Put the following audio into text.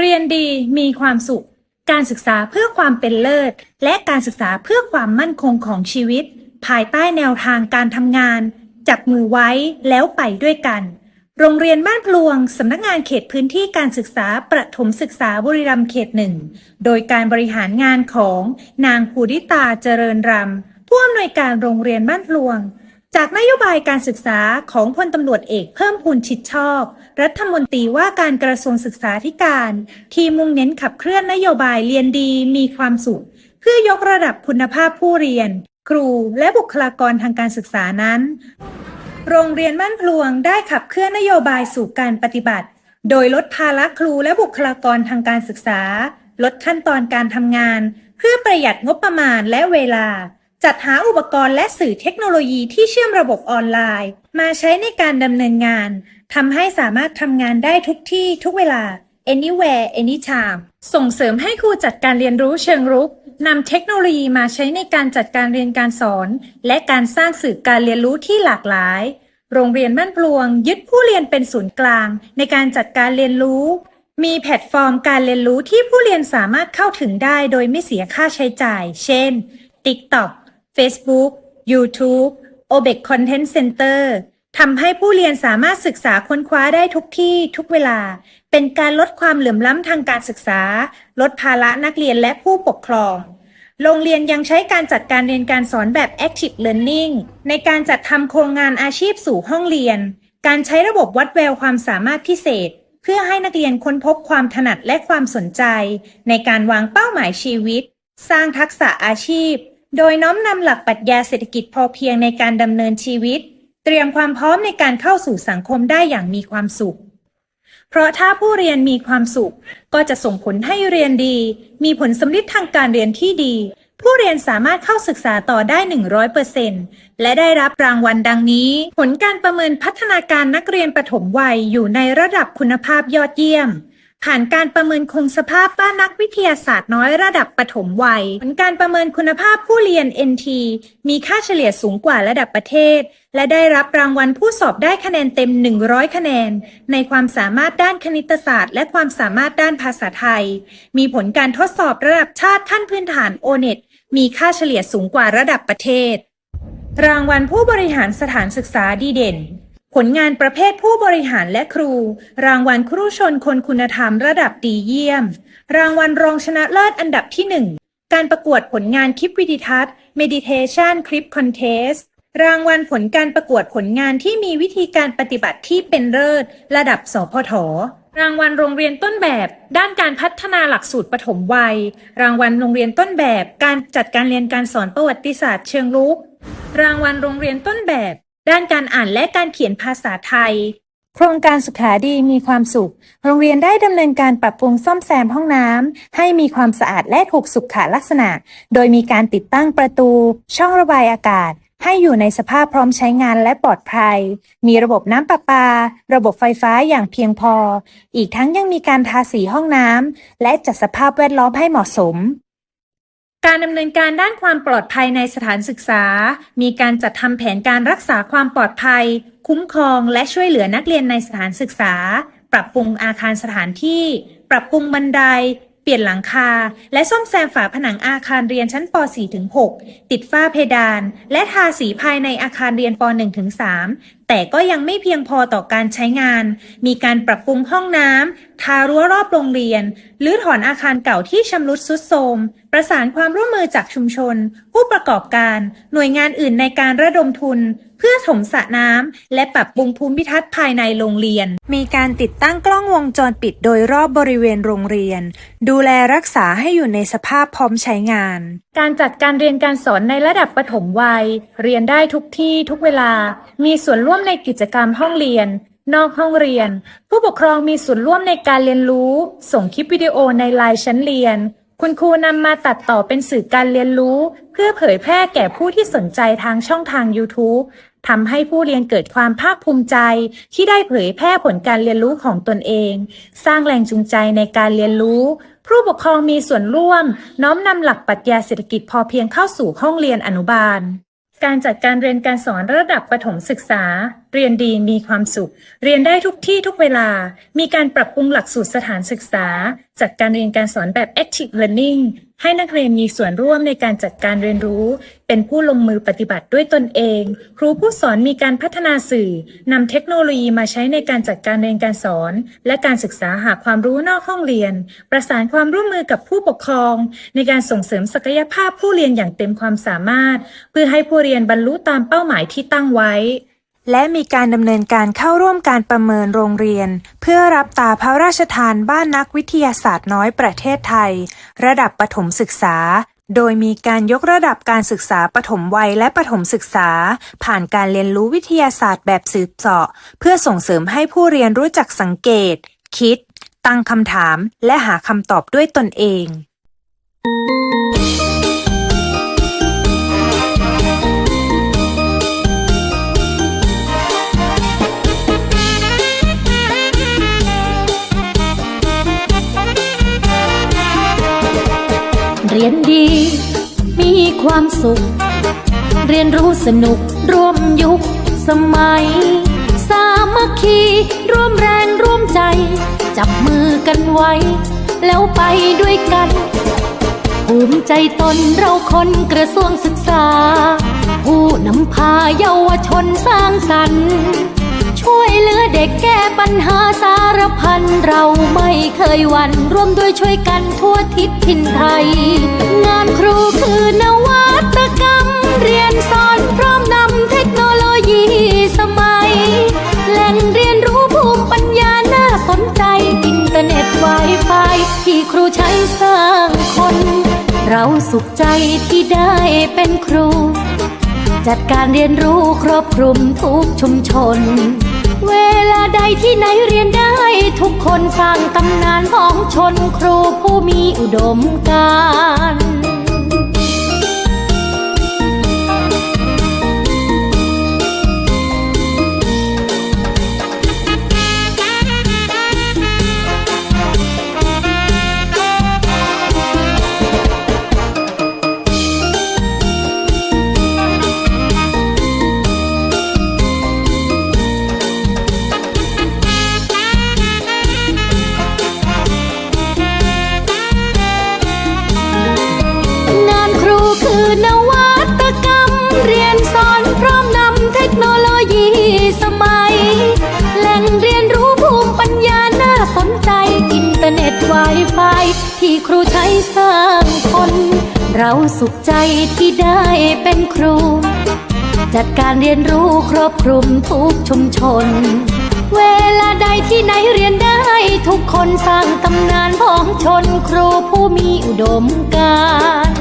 เรียนดีมีความสุข การศึกษาเพื่อความเป็นเลิศ และการศึกษาเพื่อความมั่นคงของชีวิต ภายใต้แนวทางการทำงาน จับมือไว้แล้วไปด้วยกัน โรงเรียนบ้านพลวงสำนักงานเขตพื้นที่การศึกษาประถมศึกษาบุรีรัมย์เขตหนึ่ง โดยการบริหารงานของนางภูริตาเจริญรำผู้อำนวยการโรงเรียนบ้านพลวง จากนโยบายการศึกษาของพลตำรวจเอกเพิ่มพูนชิดชอบ รัฐมนตรีว่าการกระทรวงศึกษาธิการ ที่มุ่งเน้นขับเคลื่อนนโยบายเรียนดีมีความสุข เพื่อยกระดับคุณภาพผู้เรียน ครูและบุคลากรทางการศึกษานั้น โรงเรียนบ้านพลวงได้ขับเคลื่อนนโยบายสู่การปฏิบัติ โดยลดภาระครูและบุคลากรทางการศึกษา ลดขั้นตอนการทำงาน เพื่อประหยัดงบประมาณและเวลา จัดหาอุปกรณ์และสื่อเทคโนโลยีที่เชื่อมระบบออนไลน์ มาใช้ในการดำเนินงานทำให้สามารถทำงานได้ทุกที่ทุกเวลา anywhere anytime ส่งเสริมให้ครูจัดการเรียนรู้เชิงรุกนำเทคโนโลยีมาใช้ในการจัดการเรียนการสอน และการสร้างสื่อการเรียนรู้ที่หลากหลาย โรงเรียนบ้านพลวง ยึดผู้เรียนเป็นศูนย์กลาง ในการจัดการเรียนรู้ มีแพลตฟอร์มการเรียนรู้ที่ผู้เรียนสามารถเข้าถึงได้โดยไม่เสียค่าใช้จ่าย เช่น TikTok Facebook YouTube OBEC Content Center ทำให้ผู้เรียนสามารถศึกษาค้นคว้าได้ทุกที่ทุกเวลา เป็นการลดความเหลื่อมล้ำทางการศึกษา ลดภาระนักเรียนและผู้ปกครอง โรงเรียนยังใช้การจัดการเรียนการสอนแบบ Active Learning ในการจัดทำโครงงานอาชีพสู่ห้องเรียน การใช้ระบบวัดแววความสามารถพิเศษ เพื่อให้นักเรียนค้นพบความถนัดและความสนใจ ในการวางเป้าหมายชีวิต สร้างทักษะอาชีพ โดยน้อมนำหลักปรัชญาเศรษฐกิจพอเพียงในการดำเนินชีวิต เตรียมความพร้อมในการเข้าสู่สังคมได้อย่างมีความสุข เพราะถ้าผู้เรียนมีความสุข ก็จะส่งผลให้เรียนดี มีผลสำลิดทางการเรียนที่ดี ผู้เรียนสามารถเข้าศึกษาต่อได้ 100%และได้รับรางวัลดังนี้ ผลการประเมินพัฒนาการนักเรียนประถมวัยอยู่ในระดับคุณภาพยอดเยี่ยม ผ่านการประเมินคงสภาพบ้านนักวิทยาศาสตร์น้อยระดับปฐมวัย ผลการประเมินคุณภาพผู้เรียน NT มีค่าเฉลี่ยสูงกว่าระดับประเทศ และได้รับรางวัลผู้สอบได้คะแนนเต็ม 100 คะแนน ในความสามารถด้านคณิตศาสตร์ และความสามารถด้านภาษาไทย มีผลการทดสอบระดับชาติขั้นพื้นฐาน O-NET มีค่าเฉลี่ยสูงกว่าระดับประเทศ รางวัลผู้บริหารสถานศึกษาดีเด่น ผลงานประเภทผู้บริหารและครู รางวัลครูชนคนคุณธรรมระดับดีเยี่ยม รางวัลรองชนะเลิศอันดับที่ 1 การประกวดผลงานคลิปวิดีทัศน์ Meditation Clip Contest รางวัลผลการประกวดผลงานที่มีวิธีการปฏิบัติที่เป็นเลิศ ระดับสพท รางวัลโรงเรียนต้นแบบ ด้านการพัฒนาหลักสูตรปฐมวัย รางวัลโรงเรียนต้นแบบ การจัดการเรียนการสอนประวัติศาสตร์เชิงรุก รางวัลโรงเรียนต้นแบบ ด้านการอ่านและการเขียนภาษาไทย โครงการสุขาดีมีความสุข โรงเรียนได้ดำเนินการปรับปรุงซ่อมแซมห้องน้ำให้มีความสะอาดและถูกสุขลักษณะ โดยมีการติดตั้งประตู ช่องระบายอากาศ ให้อยู่ในสภาพพร้อมใช้งานและปลอดภัย มีระบบน้ำประปา ระบบไฟฟ้าอย่างเพียงพอ อีกทั้งยังมีการทาสีห้องน้ำและจัดสภาพแวดล้อมให้เหมาะสม การดำเนินการด้านความปลอดภัยในสถานศึกษา มีการจัดทำแผนการรักษาความปลอดภัย คุ้มครองและช่วยเหลือนักเรียนในสถานศึกษา ปรับปรุงอาคารสถานที่ ปรับปรุงบันได เปลี่ยนหลังคา และซ่อมแซมฝาผนังอาคารเรียนชั้นป .4 ถึง6ติดฝ้าเพดาน และทาสีภายในอาคารเรียนป .1 ถึง3แต่ก็ยังไม่เพียงพอต่อการใช้งาน มีการปรับปรุงห้องน้ำ ทารั้วรอบโรงเรียน หรือถอนอาคารเก่าที่ชำรุดทรุดโทรม ประสานความร่วมมือจากชุมชน ผู้ประกอบการ หน่วยงานอื่นในการระดมทุน เพื่อถมสระน้ำและปรับปรุงภูมิทัศน์ภายในโรงเรียน มีการติดตั้งกล้องวงจรปิดโดยรอบบริเวณโรงเรียน ดูแลรักษาให้อยู่ในสภาพพร้อมใช้งาน การจัดการเรียนการสอนในระดับปฐมวัย เรียนได้ทุกที่ทุกเวลา มีส่วนร่วมในกิจกรรมห้องเรียนนอกห้องเรียน ผู้ปกครองมีส่วนร่วมในการเรียนรู้ ส่งคลิปวิดีโอในไลน์ชั้นเรียน คุณครูนำมาตัดต่อเป็นสื่อการเรียนรู้ เพื่อเผยแพร่แก่ผู้ที่สนใจทางช่องทาง YouTube ทำให้ผู้เรียนเกิดความภาคภูมิใจ ที่ได้เผยแพร่ผลการเรียนรู้ของตนเอง สร้างแรงจูงใจในการเรียนรู้ ผู้ปกครองมีส่วนร่วม น้อมนำหลักปรัชญาเศรษฐกิจพอเพียงเข้าสู่ห้องเรียนอนุบาล การจัดการเรียนการสอนระดับประถมศึกษา เรียนดีมีความสุข เรียนได้ทุกที่ทุกเวลา มีการปรับปรุงหลักสูตรสถานศึกษา จัดการเรียนการสอนแบบ active learning ให้นักเรียนมีส่วนร่วมในการจัดการเรียนรู้ เป็นผู้ลงมือปฏิบัติด้วยตนเอง ครูผู้สอนมีการพัฒนาสื่อนำเทคโนโลยีมาใช้ในการจัดการเรียนการสอน และการศึกษาหาความรู้นอกห้องเรียน ประสานความร่วมมือกับผู้ปกครอง ในการส่งเสริมศักยภาพผู้เรียนอย่างเต็มความสามารถ เพื่อให้ผู้เรียนบรรลุตามเป้าหมายที่ตั้งไว้ และมีการดำเนินการเข้าร่วมการประเมินโรงเรียน เพื่อรับตาพระราชทานบ้านนักวิทยาศาสตร์น้อยประเทศไทย ระดับประถมศึกษา โดยมีการยกระดับการศึกษาปฐมวัยและปฐมศึกษา ผ่านการเรียนรู้วิทยาศาสตร์แบบสืบเสาะ เพื่อส่งเสริมให้ผู้เรียนรู้จักสังเกต คิด ตั้งคำถาม และหาคำตอบด้วยตนเองเรี ดี มีความสุข เรียนรู้สนุกร่วมยุคสมัย สามัคคีร่วมแรงร่วมใจ จับมือกันไว้ แล้วไปด้วยกัน ภูมิใจตนเราคนกระทรวงศึกษา ผู้นำพาเยาวชนสร้างสรรค์ ช่วยเหลือเด็กแก้ปัญหาสา พันเราไม่เคยหวั่นร่วมด้วยช่วยกันทั่วทิศถิ่นไทย งานครูคือนวัตกรรม เรียนสอนพร้อมนำเทคโนโลยีสมัย แหล่งเรียนรู้ภูมิปัญญาน่าสนใจอินเทอร์เน็ตไวไฟที่ครูใช้สร้างคน เราสุขใจที่ได้เป็นครู จัดการเรียนรู้ครอบคลุมทุกชุมชน เวลาใดที่ไหนเรียนได้ คนสร้างตำนานของชนครูผู้มีอุดมการ นวัตกรรม เรียนสอนพร้อมนำเทคโนโลยีสมัย แหล่งเรียนรู้ภูมิปัญญาน่าสนใจ อินเทอร์เน็ตไวไฟที่ครูใช้สร้างคน เราสุขใจที่ได้เป็นครู จัดการเรียนรู้ครอบคลุมทุกชุมชน เวลาใดที่ไหนเรียนได้ทุกคนสร้างตำนานของชนครูผู้มีอุดมการณ์